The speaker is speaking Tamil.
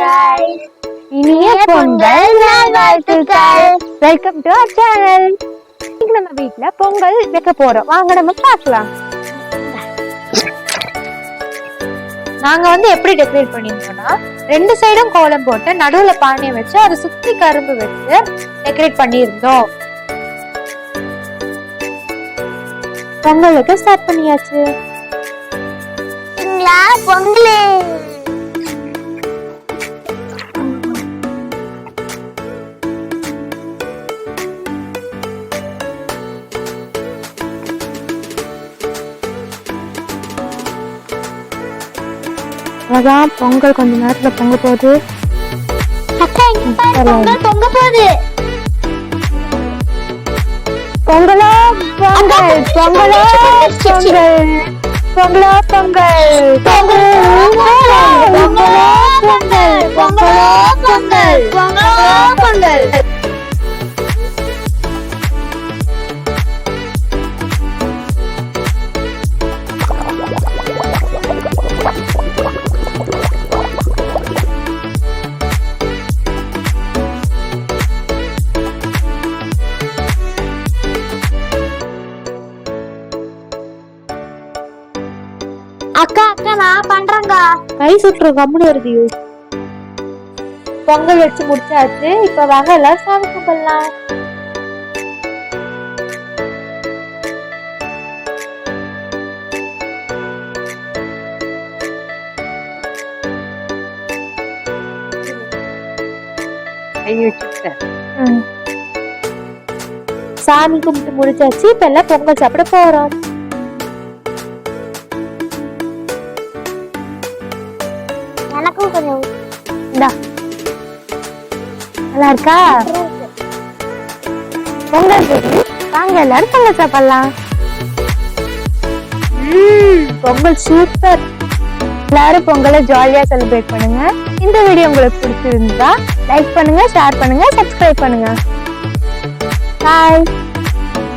வாழ்த்துக்கள் இனிய பொங்கல் நல்வாழ்த்துக்கள் வெல்கம் டு அவர் சேனல் இன்னைக்கு நம்ம வீட்ல பொங்கல் வைக்க போறோம். வாங்க நம்ம பார்க்கலாம். நாங்க வந்து எப்படி டெக்கரேட் பண்ணிருக்கோம்னா ரெண்டு சைடும் கோலம் போட்டு நடுவுல பானையை வச்சு அதை சுத்தி கரும்பு வச்சு டெக்கரேட் பண்ணியிருந்தோம். பொங்கலுக்கு ஸ்டார்ட் பண்ணியாச்சு. பொங்கல். அதான் பொங்கல் கொஞ்ச நேரத்துல பொங்க போகுது. பொங்கல் பொங்க போகுது. பொங்கல் பொங்கலோ பொங்கல். பொங்கலோ பொங்கல் பொங்கலோ. பொங்கல் அக்கா அக்கா நான் பண்றேங்கா கை சுற்றுற கம்முனு வருது பொங்கல் வச்சு முடிச்சாச்சு. இப்ப வாங்க எல்லாம் சாமி கும்பிடலாம். சாமி கும்பிட்டு முடிச்சாச்சு. இப்ப எல்லாம் பொங்கல் சாப்பிட போறோம். எனக்கும் கொஞ்சம் இந்தா. நல்லா இருக்கா பொங்கல் வாங்க எல்லாரும் பொங்கல் சாப்பிடலாம். பொங்கல் சூப்பர் எல்லாரும் பொங்கலை ஜாலியா செலிப்ரேட் பண்ணுங்க. இந்த வீடியோ உங்களுக்கு பிடிச்சிருந்தா லைக் பண்ணுங்க ஷேர் பண்ணுங்க சப்ஸ்கிரைப் பண்ணுங்க. பாய்